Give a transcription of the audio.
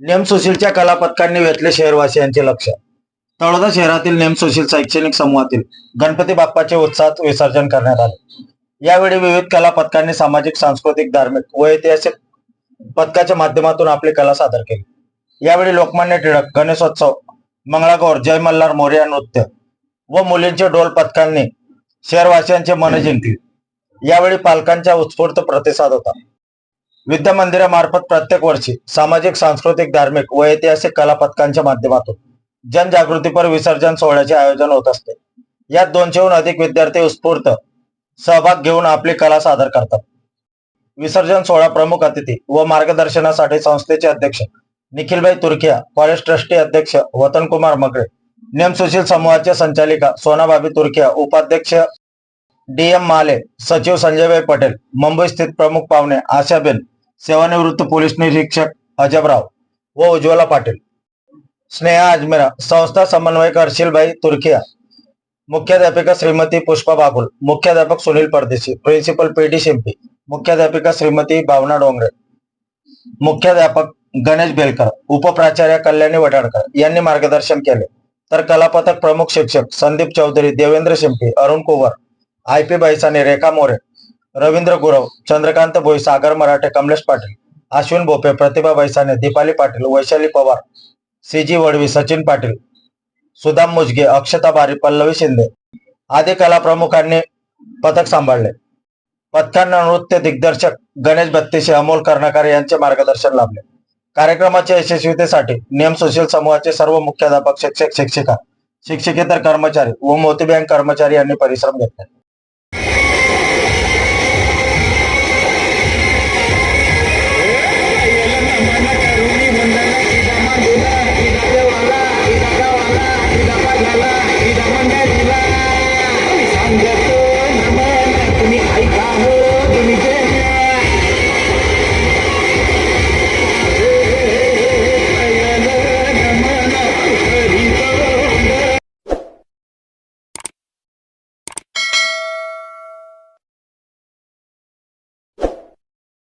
नेमसुशीलच्या कला पथकांनी वेधले शहरवासियांचे लक्ष. तळोदा शहरातील नेमसुशील शैक्षणिक समूहातील गणपती बाप्पाचे उत्साहात विसर्जन करण्यात आले. यावेळी विविध कला पथकांनी सामाजिक सांस्कृतिक धार्मिक व ऐतिहासिक पथकाच्या माध्यमातून आपली कला सादर केली. यावेळी लोकमान्य टिळक गणेशोत्सव मंगळागौर जय मल्हार मोर्या नृत्य व मुलींचे डोल पथकांनी शहरवासियांचे मन जिंकली. यावेळी पालकांचा उत्स्फूर्त प्रतिसाद होता. विद्या मंदिरामार्फत प्रत्येक वर्षी सामाजिक सांस्कृतिक धार्मिक व ऐतिहासिक कला पथकांच्या माध्यमातून जनजागृतीपर विसर्जन सोहळ्याचे आयोजन होत असते. यात दोनशेहून अधिक विद्यार्थी उत्स्फूर्त सहभाग घेऊन आपली कला सादर करतात. विसर्जन सोहळा प्रमुख अतिथी व मार्गदर्शनासाठी संस्थेचे अध्यक्ष निखिलभाई तुर्किया कॉलेज ट्रस्टी अध्यक्ष वतनकुमार मगळे नियमसुशील समूहाच्या संचालिका सोनाबाबी तुर्किया उपाध्यक्ष डी एम माले सचिव संजयभाई पटेल मुंबई स्थित प्रमुख पाहुणे आशाबेन सेवानिवृत्त पोलीस निरीक्षक अजबराव व उज्ज्वला पाटील. स्नेहा अजमेरा संस्था समन्वयक हर्षिलभाई तुर्किया मुख्याध्यापिका श्रीमती पुष्पा बागुल मुख्याध्यापक Sunil Pardeshi. Principal P D Shimpi. मुख्याध्यापिका श्रीमती भावना डोंगरे. मुख्याध्यापक गणेश बेलकर. उपप्राचार्य कल्याणी वडाडकर यांनी मार्गदर्शन केले. तर कलापथक प्रमुख शिक्षक Sandeep Chaudhari Devendra Shimpi Arun Kuwar I P Baisane Rekha More Ravindra Gurav Chandrakant Bhoi Sagar Marathe Kamlesh Patil Ashwin Bhope Pratibha Vaisane Deepali Patil Vaishali Pawar C G Vadvi Sachin Patil Sudam Mujge Akshata Bari Pallavi Shinde आदी कला प्रमुखांनी पथक सांभाळले. पथकांना नृत्य दिग्दर्शक गणेश बत्तीशे अमोल कर्णकार यांचे मार्गदर्शन लाभले. कार्यक्रमाच्या यशस्वीतेसाठी नियम सुशील समूहाचे सर्व मुख्याध्यापक शिक्षक शिक्षिका शिक्षकेतर कर्मचारी व मोती बँक कर्मचारी यांनी परिश्रम घेतले.